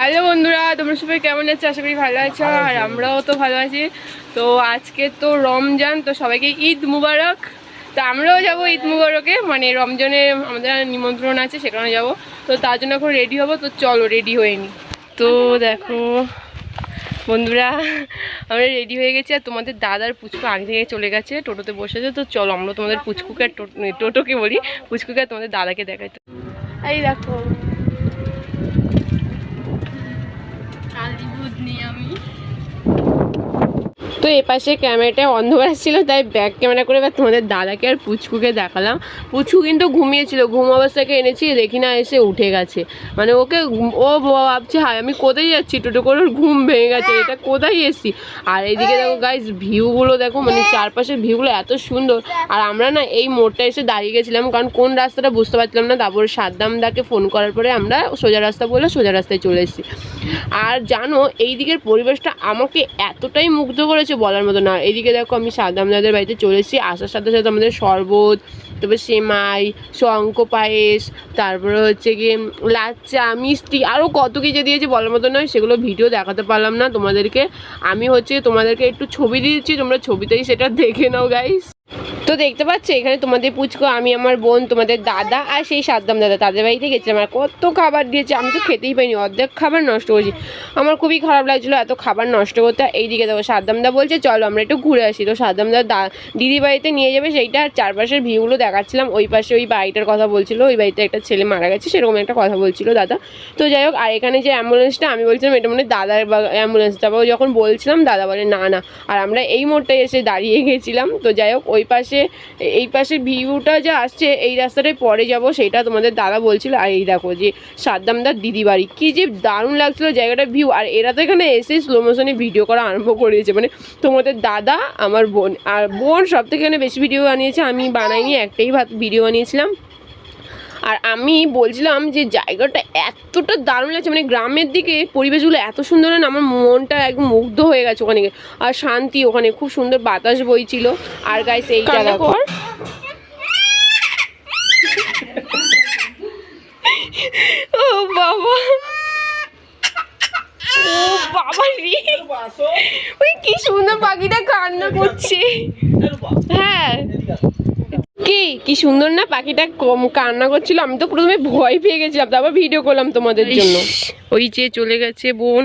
Hello বন্ধুরা তোমরা সবাই কেমন আছো? আশা করি ভালো আছো আর আমরাও তো ভালো আছি। তো আজকে তো রমজান তো সবাইকে ঈদ মুবারক। তো আমরাও যাব ঈদ মুবারকে মানে রমজানে আমাদের নিমন্ত্রণ আছে সেখানে যাব। তো তার জন্য এখন রেডি হব তো চলো রেডি হয়ে নি। তো দেখো বন্ধুরা আমরা রেডি হয়ে গেছি আর তোমাদের দাদার পুচকু আগে থেকে চলে গেছে টোটোতে বসেছে। তো চলো আমরা তোমাদের পুচকুকে আর টোটোকে বলি পুচকুকে তোমাদের দাদাকে দেখাই। তো এই দেখো তো এ পাশে ক্যামেরাটা অন্ধকার ছিল, তাই ব্যাক ক্যামেরা করে এবার তোমাদের দাদাকে আর পুচকুকে দেখালাম। পুচকু কিন্তু ঘুমিয়েছিল, ঘুম অবস্থাকে এনেছি দেখি না এসে উঠে গেছে। মানে ওকে ও ভাবছে হাই আমি কোথায় যাচ্ছি? টোটো করে ঘুম ভেঙে গেছে, এটা কোথায় এসছি আর এইদিকে দেখো গাইজ ভিউগুলো দেখো মানে চারপাশের ভিউগুলো এত সুন্দর। আর আমরা না এই মোড়টা এসে দাঁড়িয়ে গেছিলাম, কারণ কোন রাস্তাটা বুঝতে পারছিলাম না, তারপর সাদ্দামদাকে ফোন করার পরে আমরা সোজা রাস্তা বলে সোজা রাস্তায় চলে এসেছি। আর জানো, এই দিকের পরিবেশটা আমাকে এতটাই মুগ্ধ করেছে বলার মতো না। এদিকে দেখো আমি সাদামদাদের বাড়িতে চলে এসেছি। আসার সাথে সাথে আমাদের শরবত, তারপর সেমাই শঙ্ক পায়েস, তারপরে হচ্ছে গিয়ে লাচ্চা, মিষ্টি আরও কত কিছু দিয়েছে বলার মতো নয়। সেগুলো ভিডিও দেখাতে পারলাম না তোমাদেরকে। আমি হচ্ছে তোমাদেরকে একটু ছবি দিয়েছি, তোমরা ছবিতেই সেটা দেখে নাও গাইস তো দেখতে পাচ্ছ, এখানে তোমাদের পুচকো, আমি, আমার বোন, তোমাদের দাদা আর সেই সাদ্দাম দাদা, তাদের বাড়িতে গেছিলাম। আর কত খাবার দিয়েছে, আমি তো খেতেই পাইনি, অর্ধেক খাবার নষ্ট করেছি। আমার খুবই খারাপ লাগছিল এত খাবার নষ্ট করতে। এইদিকে দেখো সাদ্দামদা বলছে, চলো আমরা একটু ঘুরে আসি। তো সাদ্দামদা দা দিদি বাড়িতে নিয়ে যাবে সেইটা, আর চারপাশের ভিউগুলো দেখাচ্ছিলাম। ওই পাশে ওই বাড়িটার কথা বলছিল, ওই বাড়িতে একটা ছেলে মারা গেছে, সেরকম একটা কথা বলছিল দাদা। তো যাই হোক, আর এখানে যে অ্যাম্বুলেন্সটা, আমি বলছিলাম এটা মানে দাদার অ্যাম্বুলেন্স তারপর যখন বলছিলাম, দাদা বলে, না না। আর আমরা এই মোড়টায় এসে দাঁড়িয়ে গেছিলাম। তো যাই হোক, ওই পাশে এই পাশে ভিউটা যা আসছে, এই রাস্তাটায় পরে যাব সেটা তোমাদের দাদা বলছিল। আর এই দেখো যে সাদ্দামদার দিদি বাড়ি। কী যে দারুণ লাগছিল জায়গাটা ভিউ আর এরা তো এখানে এসে স্লো মোশনে ভিডিও করা আরম্ভ করেছে। মানে তোমাদের দাদা, আমার বোন, আর বোন সব থেকে এখানে বেশি ভিডিও বানিয়েছে। আমি বানাইনি, একটাই ভিডিও বানিয়েছিলাম। আর আমি বলছিলাম যে জায়গাটা এতটা দারুণ লাগছে মানে গ্রামের দিকে পরিবেশগুলো এত সুন্দর না আমার মনটা একদম মুগ্ধ হয়ে গেছে ওখানে গিয়ে। আর শান্তি ওখানে খুব সুন্দর বাতাস বইছিল। আর গাইস এই জায়গা কর। ও বাবা। ও বাবা রে। ওই কি সুন্দর পাখিটা কান্না করছে। হ্যাঁ। কি সুন্দর না পাখিটা কম কান্না করছিল। আমি তো প্রথমে ভয় পেয়ে গেছিলাম তারপর ভিডিও করলাম তোমাদের জন্য। ওই যে চলে গেছে বোন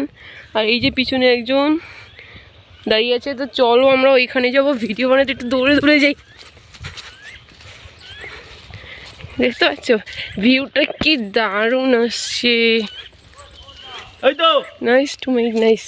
আর এই যে পিছনে একজন দাঁড়িয়ে আছে তো চলো আমরা ওইখানে যাব ভিডিও বানাতে একটু দৌড়ে দৌড়ে যাই। দেখতে পাচ্ছ? ভিউটা কি দারুণ আসছে। নাইস টু মেক নাইস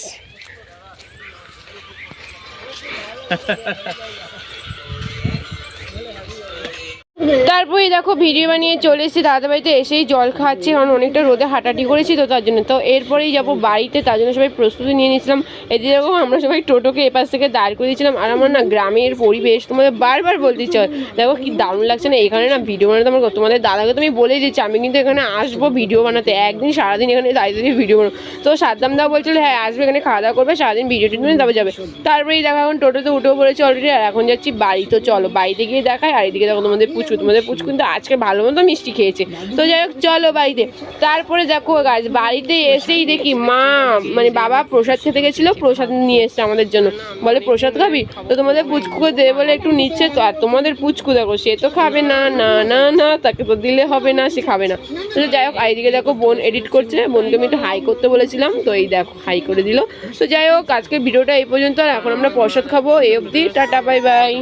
তারপরে দেখো ভিডিও বানিয়ে চলে এসেছি দাদা বাড়িতে এসেই জল খাচ্ছি, কারণ অনেকটা রোদে হাঁটাহাঁটি করেছি তো তার জন্য। তো এরপরেই যাব বাড়িতে, তার জন্য সবাই প্রস্তুতি নিয়ে নিয়েছিলাম। এদিকে দেখো আমরা সবাই টোটোকে এপাশ থেকে দাঁড় করে দিয়েছিলাম, আর আমার না গ্রামের পরিবেশ তোমাদের বারবার বলতে চাই দেখো কি দারুণ লাগছে না, এখানে না ভিডিও বানাতে আমার তোমাদের দাদাকে তুমি বলেই দিচ্ছি আমি কিন্তু এখানে আসব ভিডিও বানাতে, একদিন সারাদিন এখানে দাঁড়িয়ে ভিডিও বানাবো। তো সাদ্দাম দা বলছিল হ্যাঁ আসবে এখানে, খাওয়া দাওয়া করবে, সারাদিন ভিডিও টিডিও নিয়ে যাবে। তারপরেই দেখো এখন টোটোতে উঠেও পড়েছে অলরেডি আর এখন যাচ্ছি বাড়ি, তো চলো বাড়িতে গিয়ে দেখায় আর এদিকে দেখো তোমাদের পুচকু তোমাদের পুচকু কিন্তু আজকে ভালো মতো মিষ্টি খেয়েছে। তো যাই হোক, চলো বাড়িতে। তারপরে দেখো গাছ, বাড়িতে এসেই দেখি মা মানে বাবা প্রসাদ খেতে গেছিল, প্রসাদ নিয়ে এসছে আমাদের জন্য। বলে, প্রসাদ খাবি? তো তোমাদের পুচকুকে দেবে বলে, একটু নিচ্ছে তো। আর তোমাদের পুচকু দেখো, সে তো খাবে না না না না, তাকে তো দিলে হবে না, সে খাবে না। তো যাই হোক এদিকে দেখো বোন এডিট করছে। বোনকে আমি একটু হাই করতে বলেছিলাম, তো এই দেখো, হাই করে দিল। তো যাই হোক আজকে ভিডিওটা এই পর্যন্ত, আর এখন আমরা প্রসাদ খাব এই অবধি। Tata, bye bye.